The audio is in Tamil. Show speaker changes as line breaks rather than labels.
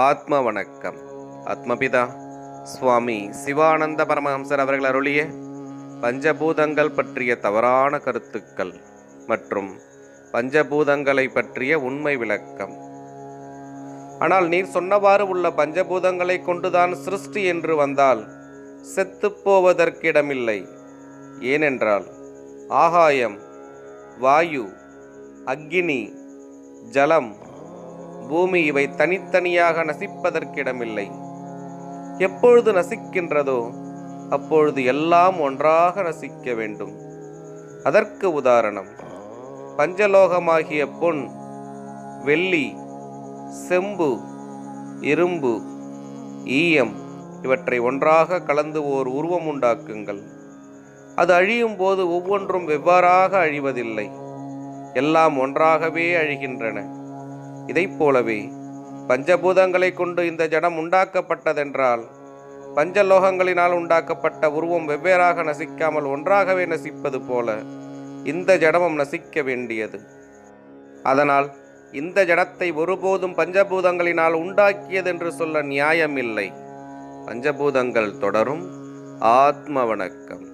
ஆத்ம வணக்கம் ஆத்மபிதா சுவாமி சிவானந்த பரமஹம்சர் அவர்கள் அருளிய பஞ்சபூதங்கள் பற்றிய தவறான கருத்துக்கள் மற்றும் பஞ்சபூதங்களை பற்றிய உண்மை விளக்கம். ஆனால் நீர் சொன்னவாறு உள்ள பஞ்சபூதங்களை கொண்டுதான் சிருஷ்டி என்று வந்தால் செத்துப்போவதற்கிடமில்லை ஏனென்றால் ஆகாயம் வாயு அக்னி ஜலம் பூமி இவை தனித்தனியாக நசிப்பதற்கிடமில்லை. எப்பொழுது நசிக்கின்றதோ அப்பொழுது எல்லாம் ஒன்றாக நசிக்க வேண்டும். அதற்கு உதாரணம் பஞ்சலோகமாகிய பொன் வெள்ளி செம்பு இரும்பு ஈயம் இவற்றை ஒன்றாக கலந்து ஓர் உருவம் உண்டாக்குங்கள். அது அழியும் போது ஒவ்வொன்றும் வெவ்வாறாக அழிவதில்லை. எல்லாம் ஒன்றாகவே அழிகின்றன. இதைப் போலவே பஞ்சபூதங்களை கொண்டு இந்த ஜடம் உண்டாக்கப்பட்டதென்றால் பஞ்சலோகங்களினால் உண்டாக்கப்பட்ட உருவம் வெவ்வேறாக நசிக்காமல் ஒன்றாகவே நசிப்பது போல இந்த ஜடமும் நசிக்க வேண்டியது. அதனால் இந்த ஜடத்தை ஒருபோதும் பஞ்சபூதங்களினால் உண்டாக்கியதென்று சொல்ல நியாயமில்லை. பஞ்சபூதங்கள் தொடரும். ஆத்ம வணக்கம்